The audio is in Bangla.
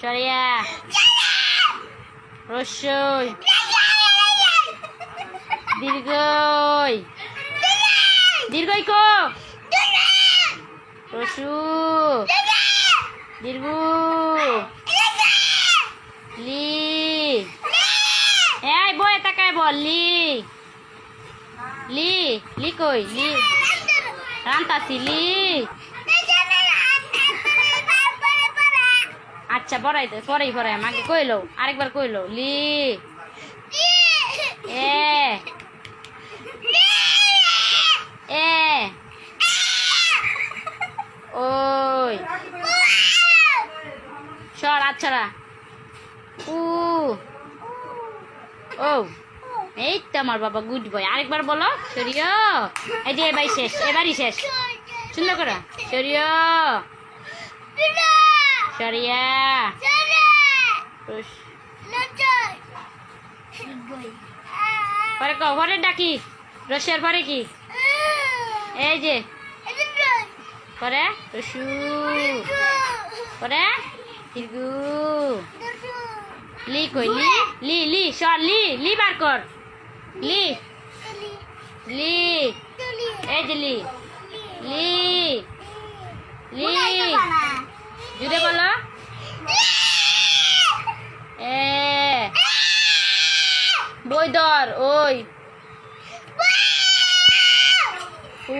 সরিয়া। রসই দীর্ঘই। দীর্ঘই কো। রসু দীর্ঘ। লি। এই বই তাকায় বল, লি। লি লি কই, লি। রান্তাছি, লি। আচ্ছা পড়াই দে পরেই পড়াই। আমাকে কইলো, আরেকবার কইলো, লি। এ। এ। ওই। সর আচ্ছারা উ। ও। এই তো আমার বাবা গুড বয়। আরেকবার বলো সরিয় এই যে, এবারই শেষ এবারই শেষ। সুন্দর করে সরিয় সরিয়া পরে কও পরে ডাকি রসের পরে কি এই যে পরে রসু পরে দীর্ঘু লি কই লি লি লি সর লি লি বার কর লি লি এই যে লি লি লি জুড়ে বলো। এ। বই ধর ওই। উ